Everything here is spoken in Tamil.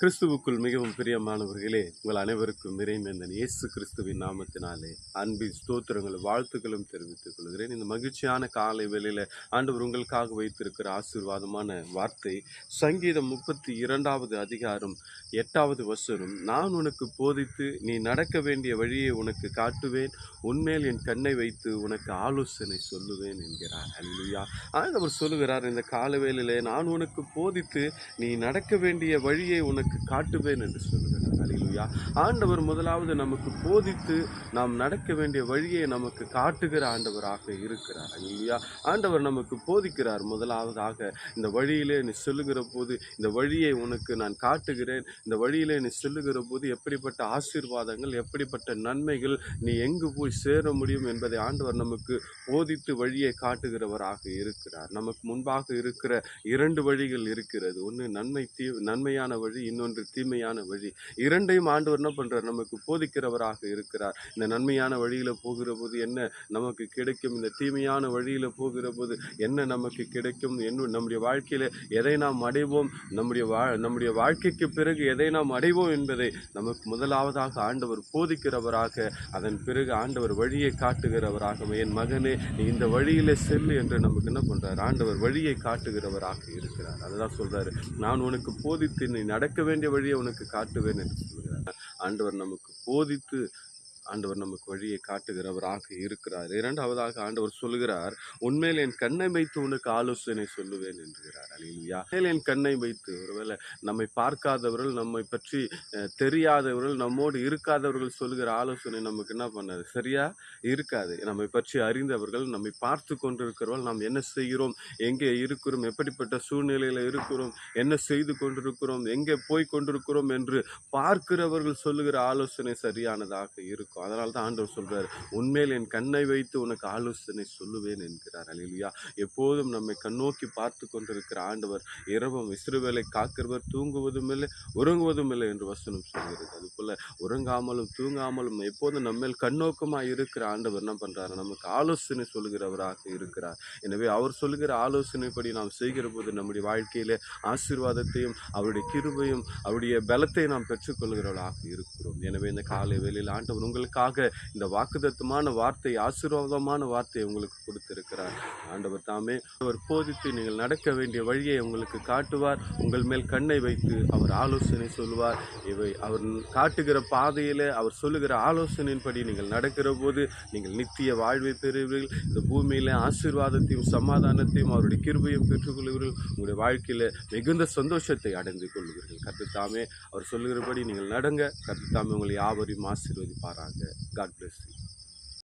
கிறிஸ்துவுக்குள் மிகவும் பிரியமானவர்களே உங்கள் அனைவருக்கும் இறைமேந்தன் இயேசு கிறிஸ்துவின் நாமத்தினாலே அன்பின் ஸ்தோத்திரங்களும் வாழ்த்துக்களும் தெரிவித்துக் கொள்கிறேன். இந்த மகிழ்ச்சியான காலை வேளையில் ஆண்டவர் உங்களுக்காக வைத்திருக்கிற ஆசீர்வாதமான வார்த்தை சங்கீதம் முப்பத்தி இரண்டாவது அதிகாரம் எட்டாவது வசனம் நான் உனக்கு போதித்து நீ நடக்க வேண்டிய வழியை உனக்கு காட்டுவேன் உன்மேல் என் கண்ணை வைத்து உனக்கு ஆலோசனை சொல்லுவேன் என்கிறார். அல்லையா ஆண்டவர் சொல்லுகிறார் இந்த கால வேளையிலே நான் உனக்கு போதித்து நீ நடக்க வேண்டிய வழியை உனக்கு எனக்கு காட்டுவேன் என்று சொல்லுகிறார். அல்லா ஆண்டவர் முதலாவது நமக்கு போதித்து நாம் நடக்க வேண்டிய வழியை நமக்கு காட்டுகிற ஆண்டவராக இருக்கிறார் அல்லா ஆண்டவர் நமக்கு போதிக்கிறார் முதலாவதாக. இந்த வழியிலே நீ சொல்லுகிற போது இந்த வழியை உனக்கு நான் காட்டுகிறேன். இந்த வழியிலே நீ சொல்லுகிற போது எப்படிப்பட்ட ஆசீர்வாதங்கள் எப்படிப்பட்ட நன்மைகள் நீ எங்கு போய் சேர முடியும் என்பதை ஆண்டவர் நமக்கு போதித்து வழியை காட்டுகிறவராக இருக்கிறார். நமக்கு முன்பாக இருக்கிற இரண்டு வழிகள் இருக்கிறது. ஒன்று நன்மை தீ நன்மையான வழி இன்னொன்று தீமையான வழி. இரண்டையும் ஆண்டவர் என்ன பண்றார்? நமக்கு போதிக்கிறவராக இருக்கிறார். இந்த நன்மையான வழியில போகிற போது என்ன நமக்கு கிடைக்கும்? இந்த தீமையான வழியில போகிற போது என்ன நமக்கு கிடைக்கும்? என்ன நம்முடைய வாழ்க்கையில எதை நாம் அடைவோம்? நம்முடைய வா நம்முடைய வாழ்க்கைக்கு பிறகு எதை நாம் அடைவோம் என்பதை நமக்கு முதலாவதாக ஆண்டவர் போதிக்கிறவராக அதன் பிறகு ஆண்டவர் வழியை காட்டுகிறவராக என் மகனே நீ இந்த வழியில் செல்லு என்று நமக்கு என்ன பண்றார்? ஆண்டவர் வழியை காட்டுகிறவராக இருக்கிறார். அதுதான் சொல்றாரு. நான் உனக்கு போதித்து நீ நடக்க வேண்டிய வழியை உனக்கு காட்டுவேன் என்று சொல்கிறார் ஆண்டவர் நமக்கு போதித்து ஆண்டவர் நமக்கு வழியை காட்டுகிறவராக இருக்கிறார். இரண்டாவதாக ஆண்டவர் சொல்லுகிறார் உண்மையில் என் கண்ணை வைத்து உனக்கு ஆலோசனை சொல்லுவேன் என்கிறார். அலிலுயா என் கண்ணை வைத்து ஒருவேளை நம்மை பார்க்காதவர்கள் நம்மை பற்றி தெரியாதவர்கள் நம்மோடு இருக்காதவர்கள் சொல்லுகிற ஆலோசனை நமக்கு என்ன பண்ணாது சரியா? இருக்காது. நம்மை பற்றி அறிந்தவர்கள் நம்மை பார்த்து கொண்டிருக்கிறவர்கள் நாம் என்ன செய்கிறோம்? எங்கே இருக்கிறோம்? எப்படிப்பட்ட சூழ்நிலையில் இருக்கிறோம்? என்ன செய்து கொண்டிருக்கிறோம்? எங்கே போய் கொண்டிருக்கிறோம்? என்று பார்க்கிறவர்கள் சொல்லுகிற ஆலோசனை சரியானதாக இருக்கும். அதனால தான் ஆண்டவர் சொல்கிறார் உண்மையில் என் கண்ணை வைத்து உனக்கு ஆலோசனை சொல்லுவேன் என்கிறார். அலிலுயா எப்போதும் நம்மை கண்ணோக்கி பார்த்து கொண்டிருக்கிற ஆண்டவர் இரவும் இஸ்ரவேலை காக்கிறவர் தூங்குவதும் இல்லை உறங்குவதும் இல்லை என்று வசனம் சொல்கிறது. அதுபோல் உறங்காமலும் தூங்காமலும் எப்போதும் நம்மேல் கண்ணோக்கமாக இருக்கிற ஆண்டவர் என்ன பண்ணுறாரு நமக்கு ஆலோசனை சொல்லுகிறவராக இருக்கிறார். எனவே அவர் சொல்லுகிற ஆலோசனைப்படி நாம் செய்கிற போது நம்முடைய வாழ்க்கையிலே ஆசீர்வாதத்தையும் அவருடைய கிருபையும் அவருடைய பலத்தை நாம் பெற்றுக்கொள்கிறவர்களாக இருக்கிறோம். எனவே இந்த காலை வேளையில் ஆண்டவர் உங்களுக்காக இந்த வாக்குதத்தமான வார்த்தை ஆசீர்வாதமான வார்த்தை உங்களுக்கு கொடுத்திருக்கிறார். ஆண்டவர் தாமே அவர் போதித்து நீங்கள் நடக்க வேண்டிய வழியை உங்களுக்கு காட்டுவார். உங்கள் மேல் கண்ணை வைத்து அவர் ஆலோசனை சொல்லுவார். இவை அவர் காட்டுகிற பாதையில் அவர் சொல்லுகிற ஆலோசனையின்படி நீங்கள் நடக்கிற போது நீங்கள் நித்திய வாழ்வை பெறுவீர்கள். இந்த பூமியில் ஆசீர்வாதத்தையும் சமாதானத்தையும் அவருடைய கிருபையும் பெற்றுக்கொள்வீர்கள் உங்களுடைய வாழ்க்கையில் மிகுந்த சந்தோஷத்தை அடைந்து கொள்வீர்கள் கர்த்தத்தாமே அவர் சொல்லுகிறபடி நீங்கள் நடங்க. கர்த்தத்தாமே உங்களை யாவரையும் ஆசீர்வதிப்பாராங்க God bless you.